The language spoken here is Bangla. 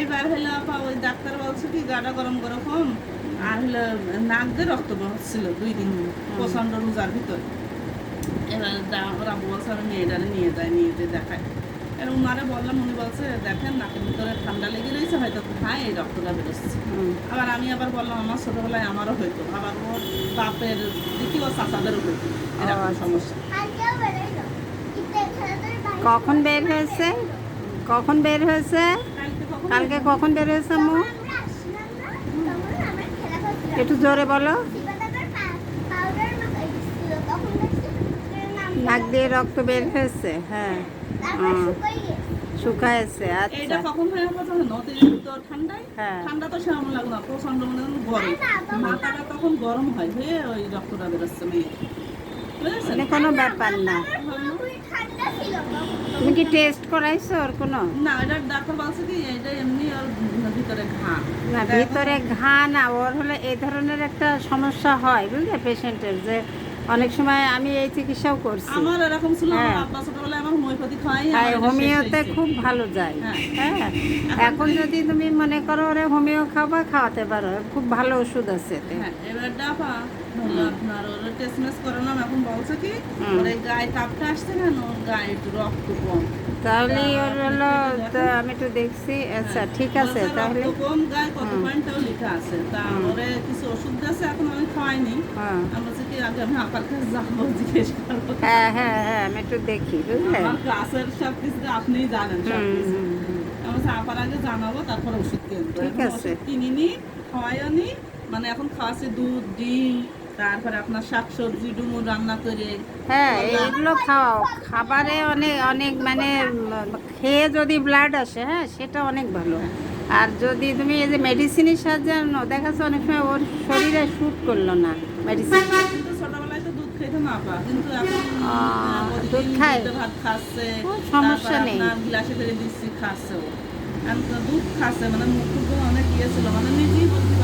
এইবার হলো আপা ওই ডাক্তার বলছে কি গাটা গরম গরম আর হলো নাক দিয়ে রক্ত হচ্ছিল দুই দিন প্রচণ্ড রোজার ভিতর। এবার ওরা বলছে আমি মেয়েটারে নিয়ে যাই নিয়ে যেয়ে দেখাই। এবার উনারে বললাম উনি বলছে দেখেন নাকের ভিতরে ঠান্ডা লেগে রয়েছে হয়তো হ্যাঁ এই রক্তটা বেরোচ্ছে। আবার আমি আবার বললাম আমার ছোটবেলায় আমারও হইতো। আবার ওর বাপের দেখি ও চাচাদেরও হইতো। এরকম আচ্ছা। সমস্যা। কখন বের হয়েছে? কখন বের হয়েছে? কালকে কখন কালকে কখন বের হয়েছে আম্মু? একটু জোরে বলো। নাক দিয়ে রক্ত বের হয়েছে হ্যাঁ। শুকায়ছে আচ্ছা। কখন হয়ে ঠান্ডায়? হ্যাঁ। ঠান্ডা তো সেরকম লাগল না প্রচণ্ড মনে হয় গরম। মাথাটা তখন গরম হয় হয়ে ওই রক্তটা বেরোচ্ছে মেয়ে মানে কোনো ব্যাপার না। তুমি কি টেস্ট করাইছো ওর কোনো? না এটা ডাক্তার বলছে কি এটা এমনি ওর ভিতরে ঘা। না ভিতরে ঘা না ওর হলে এই ধরনের একটা সমস্যা হয় বুঝলে পেশেন্টের যে অনেক সময় আমি এই চিকিৎসাও করছি। আমার এরকম ছিল আমার হ্যাঁ। আব্বা ছোটবেলায় আমার হোমিওপ্যাথি খাই হোমিওতে খুব ভালো যায়। হ্যাঁ। হ্যাঁ। এখন যদি তুমি মনে করো ওরে হোমিও খাবা খাওয়াতে পারো খুব ভালো ওষুধ আছে হ্যাঁ এবার আপনার ওর টেস্টমেস করালাম এখন বলছে কি? হুম। গায়ে তাপটা আসছে না? ওর গায়ে একটু রক্ত কম। তাহলে ওর হলো তো আমি একটু দেখছি। আচ্ছা ঠিক আছে তাহলে কম গায়ে কত পয়েন্টটাও লেখা আছে। তা ওরে কিছু ওষুধ দিয়েছে এখন আমি খাওয়াইনি। হ্যাঁ। আমি কি আগে আমি আপার কাছে যাব জিজ্ঞেস করব। হ্যাঁ হ্যাঁ হ্যাঁ আমি একটু দেখি বুঝলে? আমার সব কিছু আপনিই জানেন সব কিছু। আপার আগে জানাব তারপরে ওষুধ কিনবো। ঠিক আছে। কিনিনি খাওয়াইনি মানে এখন খাওয়াচ্ছি দুধ ডিম তারপরে আপনার শাকসবজি ডুমুর রান্না করে। হ্যাঁ এইগুলো খাওয়াও খাবারে অনেক অনেক মানে খেয়ে যদি ব্লাড আসে হ্যাঁ সেটা অনেক ভালো। আর যদি তুমি এই যে মেডিসিনের সাহায্যে দেখা যাচ্ছে অনেক সময় ওর শরীরে শ্যুট করল না মেডিসিন তো দুধ খায়? সমস্যা নেই। আপনার করে দিচ্ছি খাচ্ছে দুধ খাচ্ছে মানে মুখ অনেক ইয়ে ছিল মানে নিজেই বলতে